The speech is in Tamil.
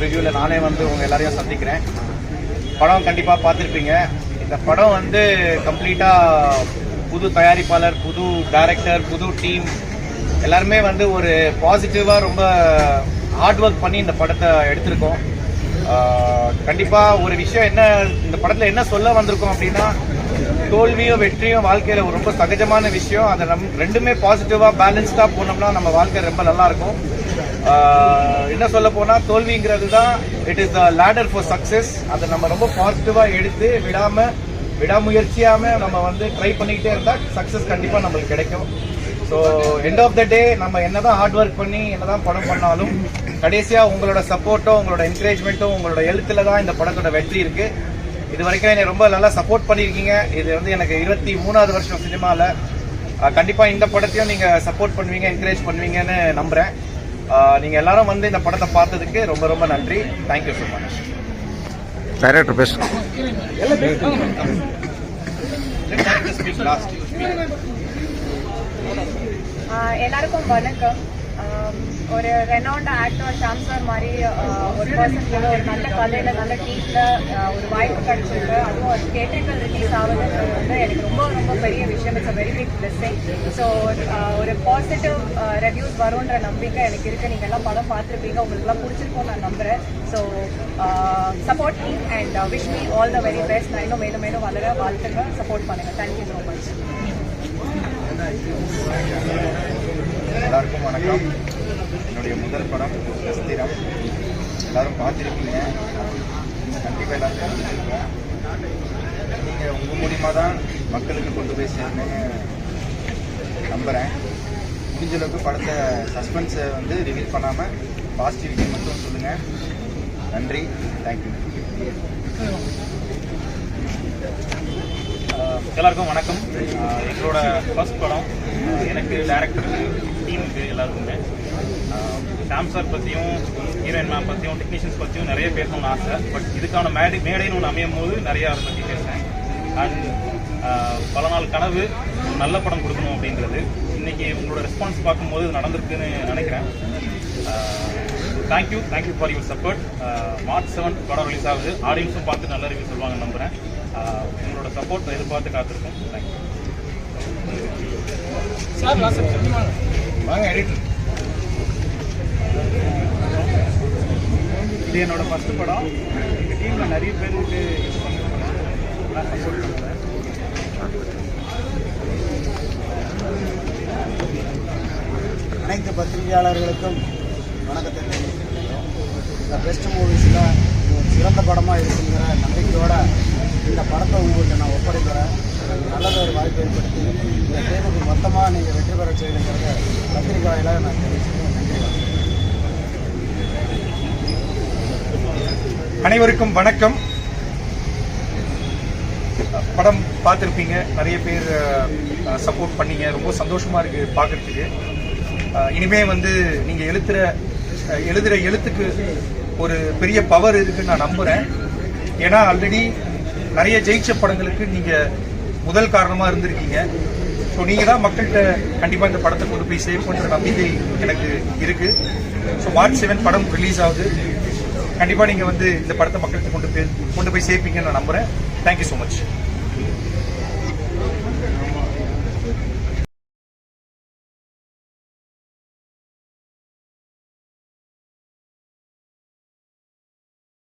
ப்ரிவியூவில் நானே வந்து உங்கள் எல்லாரையும் சந்திக்கிறேன். படம் கண்டிப்பாக பார்த்துருப்பீங்க. இந்த படம் வந்து கம்ப்ளீட்டாக புது தயாரிப்பாளர் புது டைரக்டர் புது டீம் எல்லாருமே வந்து ஒரு பாசிட்டிவாக ரொம்ப ஹார்ட் ஒர்க் பண்ணி இந்த படத்தை எடுத்திருக்கோம். கண்டிப்பாக ஒரு விஷயம் என்ன இந்த படத்தில் என்ன சொல்ல வந்திருக்கோம் அப்படின்னா தோல்வியும் வெற்றியும் வாழ்க்கையில் ஒரு ரொம்ப சகஜமான விஷயம். அதை நம் ரெண்டுமே பாசிட்டிவாக பேலன்ஸ்டாக போனோம்னா நம்ம வாழ்க்கை ரொம்ப நல்லாயிருக்கும் என்ன சொல்ல போனால் தோல்விங்கிறது தான் it is the ladder for success அதை நம்ம ரொம்ப பாசிட்டிவாக எடுத்து விடாமல் விடாமுயற்சியாமல் நம்ம வந்து ட்ரை பண்ணிக்கிட்டே இருந்தால் சக்ஸஸ் கண்டிப்பாக நம்மளுக்கு கிடைக்கும். So end of the day நம்ம என்ன தான் ஹார்ட் ஒர்க் பண்ணி என்னதான் படம் பண்ணாலும் கடைசியாக உங்களோட சப்போர்ட்டும் உங்களோட என்கரேஜ்மெண்ட்டும் உங்களோட எழுத்தில் தான் இந்த படத்தோட வெற்றி இருக்குது இது வரைக்கும் என்னை ரொம்ப நல்லா சப்போர்ட் பண்ணியிருக்கீங்க. இது வந்து எனக்கு இருபத்தி மூணாவது வருஷம் சினிமாவில் கண்டிப்பாக இந்த படத்தையும் நீங்கள் சப்போர்ட் பண்ணுவீங்க என்கரேஜ் பண்ணுவீங்கன்னு நம்புகிறேன் அஹ், நீங்க எல்லாரும் வந்து இந்த படத்தை பார்த்ததுக்கு ரொம்ப ரொம்ப நன்றி. தேங்க்யூ ஸோ மச் டைரக்டர் பேசு. எல்லாருக்கும் வணக்கம். ஒரு ரெனவுண்ட் ஆக்டர் ஷாம் சார் மாதிரி ஒரு பர்சன் ஒரு நல்ல கதையில நல்ல டீம்ல ஒரு வாய்ப்பு கிடைச்சிருக்கு. அதுவும் ஒரு தேட்டர்கள் ரிலீஸ் ஆகுதுன்றது வந்து எனக்கு ரொம்ப ரொம்ப பெரிய விஷயம். It's very big blessing so ஒரு பாசிட்டிவ் ரிவ்யூஸ் வரும்ன்ற நம்பிக்கை எனக்கு இருக்கு. நீங்க எல்லாம் படம் பார்த்துருப்பீங்க. உங்களுக்குலாம் பிடிச்சிருக்கோம் நான் நம்புறேன். So support me and wish me all the very best நான் இன்னும் மேலும் மேலும் வளர வாழ்த்துங்க சப்போர்ட் பண்ணுங்க. தேங்க்யூ ஸோ மச் எல்லாருக்கும் வணக்கம். என்னுடைய முதல் படம் அஸ்திரம் எல்லாரும் பார்த்துருக்கீங்க கண்டிப்பாக எல்லாரும் தெரிஞ்சிருக்கோம் நீங்கள் உங்கள் மூலியமாக தான் மக்களுக்கு கொண்டு போய் சேரணும்னு நம்புகிறேன் முடிஞ்ச அளவுக்கு படத்தை சஸ்பென்ஸை வந்து ரிவீல் பண்ணாமல் பாசிட்டிவிட்டி மட்டும் சொல்லுங்கள் நன்றி. தேங்க்யூ எல்லாருக்கும் வணக்கம். எங்களோட ஃபர்ஸ்ட் படம் எனக்கு டேரக்டருக்கு டீமுக்கு எல்லாருக்குமே. ஆஹ் ஷாம் சார் பற்றியும் ஹீரோயின் மேம் பற்றியும் டெக்னீஷியன்ஸ் பற்றியும் நிறைய பேசணும்னு ஆசை. பட் இதுக்கான மேடை மேடைன்னு ஒன்று அமையும் போது நிறைய அதை பற்றி பேசுகிறேன் அண்ட் பல நாள் கனவு ஒரு நல்ல படம் கொடுக்கணும் அப்படின்றது. இன்னைக்கு உங்களோட ரெஸ்பான்ஸ் பார்க்கும்போது இது நடந்திருக்குன்னு நினைக்கிறேன். Thank you thank you for your support March seven படம் ரிலீஸ் ஆகுது. ஆடியன்ஸும் பார்த்து நல்ல ரிவ்யூ சொல்லுவாங்க நம்புகிறேன் உங்களோட சப்போர்ட் எதிர்பார்த்து காத்திருக்கோம் தேங்க்யூ வாங்க எடிட்டர் இது என்னோட ஃபர்ஸ்ட் படம். எங்கள் டீமில் நிறைய பேருக்கு நல்லா சப்போர்ட் அனைத்து பத்திரிகையாளர்களுக்கும் வணக்கத்தை தெரிவித்துக்கிறோம் இந்த பெஸ்ட் மூவிஸில் சிறந்த படமாக இருக்குங்கிற நம்பிக்கையோடு இந்த படத்தை உங்களுக்கு நான் ஒப்படைக்கிறேன். நல்லதாக ஒரு வாய்ப்பு ஏற்படுத்தி இந்த தேர்வுக்கு மொத்தமாக நீங்கள் வெற்றி பெற செய்யணுங்கிறத பத்திரிகை வாயிலாக நான் தெரிவிச்சுக்கிறேன் நன்றி அனைவருக்கும் வணக்கம். படம் பார்த்துருப்பீங்க. நிறைய பேர் சப்போர்ட் பண்ணீங்க. ரொம்ப சந்தோஷமாக இருக்குது பார்க்குறதுக்கு. இனிமே வந்து நீங்கள் எழுத்துற எழுதுகிற எழுத்துக்கு ஒரு பெரிய பவர் இருக்குன்னு நான் நம்புகிறேன் ஏன்னா ஆல்ரெடி நிறைய ஜெயிச்ச படங்களுக்கு நீங்கள் முதல் காரணமா இருந்திருக்கீங்க. ஸோ நீங்க தான் மக்கள்கிட்ட கண்டிப்பா இந்த படத்தை கொண்டு போய் சேவ் பண்ற நம்பிக்கை எனக்கு இருக்கு. ஸோ மார்ச் செவன் படம் ரிலீஸ் ஆகுது. கண்டிப்பா நீங்க வந்து இந்த படத்தை மக்கள்கிட்ட கொண்டு போய் கொண்டு போய் சேர்ப்பீங்கன்னு நான் நம்புறேன். Thank you so much